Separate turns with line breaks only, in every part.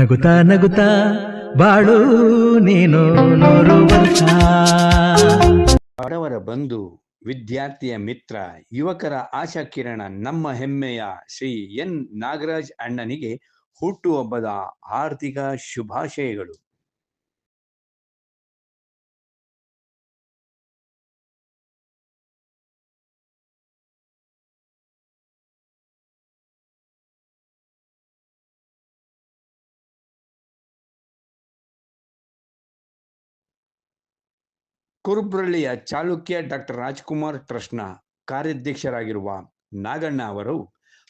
ನಗುತ್ತಾ ನಗುತಾ ಬಾಳು ನೀನು
ಬಡವರ ಬಂಧು, ವಿದ್ಯಾರ್ಥಿಯ ಮಿತ್ರ, ಯುವಕರ ಆಶಾ ಕಿರಣ ನಮ್ಮ ಹೆಮ್ಮೆಯ ಶ್ರೀ ಎನ್ ನಾಗರಾಜ್ ಅಣ್ಣನಿಗೆ ಹುಟ್ಟುಹಬ್ಬದ ಆರ್ಥಿಕ ಶುಭಾಶಯಗಳು. ಕುರುಬ್ರಳ್ಳಿಯ ಚಾಲುಕ್ಯ ಡಾಕ್ಟರ್ ರಾಜ್ಕುಮಾರ್ ಟ್ರಸ್ಟ್ನ ಕಾರ್ಯಾಧ್ಯಕ್ಷರಾಗಿರುವ ನಾಗಣ್ಣ ಅವರು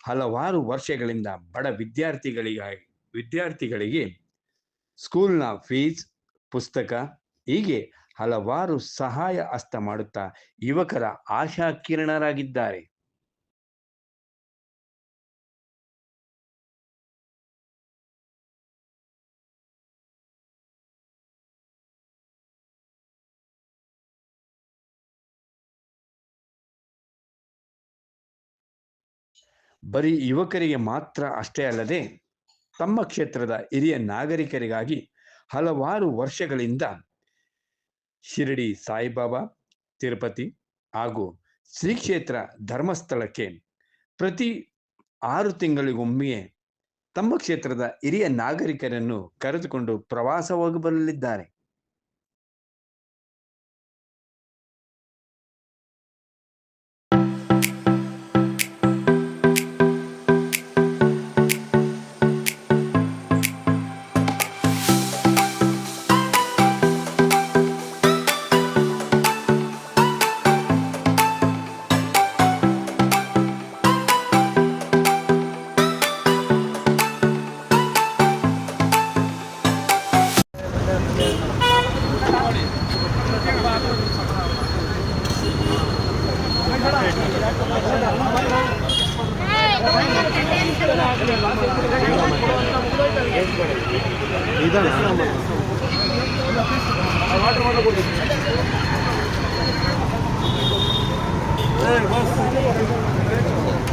ಹಲವಾರು ವರ್ಷಗಳಿಂದ ಬಡ ವಿದ್ಯಾರ್ಥಿಗಳಿಗಾಗಿ, ವಿದ್ಯಾರ್ಥಿಗಳಿಗೆ ಸ್ಕೂಲ್ನ ಫೀಸ್, ಪುಸ್ತಕ, ಹೀಗೆ ಹಲವಾರು ಸಹಾಯ ಹಸ್ತ ಮಾಡುತ್ತಾ ಯುವಕರ ಆಶಾ ಬರೀ ಯುವಕರಿಗೆ ಮಾತ್ರ ಅಷ್ಟೇ ಅಲ್ಲದೆ ತಮ್ಮ ಕ್ಷೇತ್ರದ ಹಿರಿಯ ನಾಗರಿಕರಿಗಾಗಿ ಹಲವಾರು ವರ್ಷಗಳಿಂದ ಶಿರಡಿ ಸಾಯಿಬಾಬಾ, ತಿರುಪತಿ ಹಾಗೂ ಶ್ರೀ ಕ್ಷೇತ್ರ ಧರ್ಮಸ್ಥಳಕ್ಕೆ ಪ್ರತಿ ಆರು ತಿಂಗಳಿಗೊಮ್ಮೆಯೇ ತಮ್ಮ ಕ್ಷೇತ್ರದ ಹಿರಿಯ ನಾಗರಿಕರನ್ನು ಕರೆದುಕೊಂಡು ಪ್ರವಾಸ ಹೋಗಬರಲಿದ್ದಾರೆ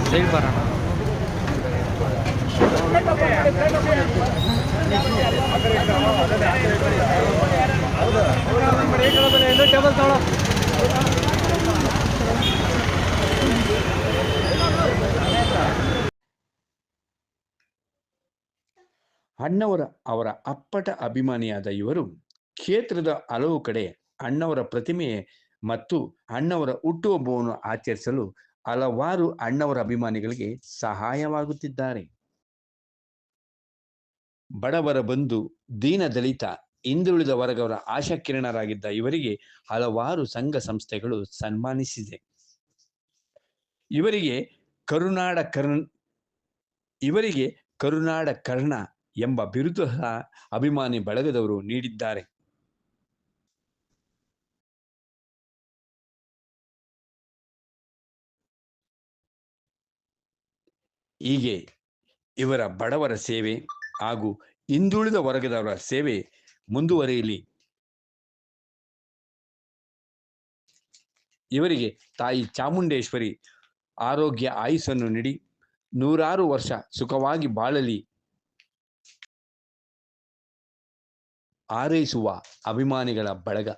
ಸೈಡ್ ಬರೋಣ ಟೇಬಲ್ ತಗೊಳ್ಳೋ ಅಣ್ಣವರ, ಅವರ ಅಪ್ಪಟ ಅಭಿಮಾನಿಯಾದ ಇವರು ಕ್ಷೇತ್ರದ ಹಲವು ಕಡೆ ಅಣ್ಣವರ ಪ್ರತಿಮೆ ಮತ್ತು ಅಣ್ಣವರ ಹುಟ್ಟುಹಬ್ಬವನ್ನು ಆಚರಿಸಲು ಹಲವಾರು ಅಣ್ಣವರ ಅಭಿಮಾನಿಗಳಿಗೆ ಸಹಾಯವಾಗುತ್ತಿದ್ದಾರೆ. ಬಡವರ ಬಂಧು, ದೀನ ದಲಿತ, ಹಿಂದುಳಿದ ವರ್ಗವರ ಆಶಾಕಿರಣರಾಗಿದ್ದ ಇವರಿಗೆ ಹಲವಾರು ಸಂಘ ಸಂಸ್ಥೆಗಳು ಸನ್ಮಾನಿಸಿದೆ. ಇವರಿಗೆ ಕರುನಾಡ ಕರ್ಣ ಇವರಿಗೆ ಕರುನಾಡ ಕರ್ಣ ಎಂಬ ಬಿರುದು ಅಭಿಮಾನಿ ಬಳಗದವರು ನೀಡಿದ್ದಾರೆ. ಹೀಗೆ ಇವರ ಬಡವರ ಸೇವೆ ಹಾಗೂ ಹಿಂದುಳಿದ ವರ್ಗದವರ ಸೇವೆ ಮುಂದುವರೆಯಲಿ. ಇವರಿಗೆ ತಾಯಿ ಚಾಮುಂಡೇಶ್ವರಿ ಆರೋಗ್ಯ ಆಯುಸ್ಸನ್ನು ನೀಡಿ ನೂರಾರು ವರ್ಷ ಸುಖವಾಗಿ ಬಾಳಲಿ. ಹಾರೈಸುವ ಅಭಿಮಾನಿಗಳ ಬಳಗ.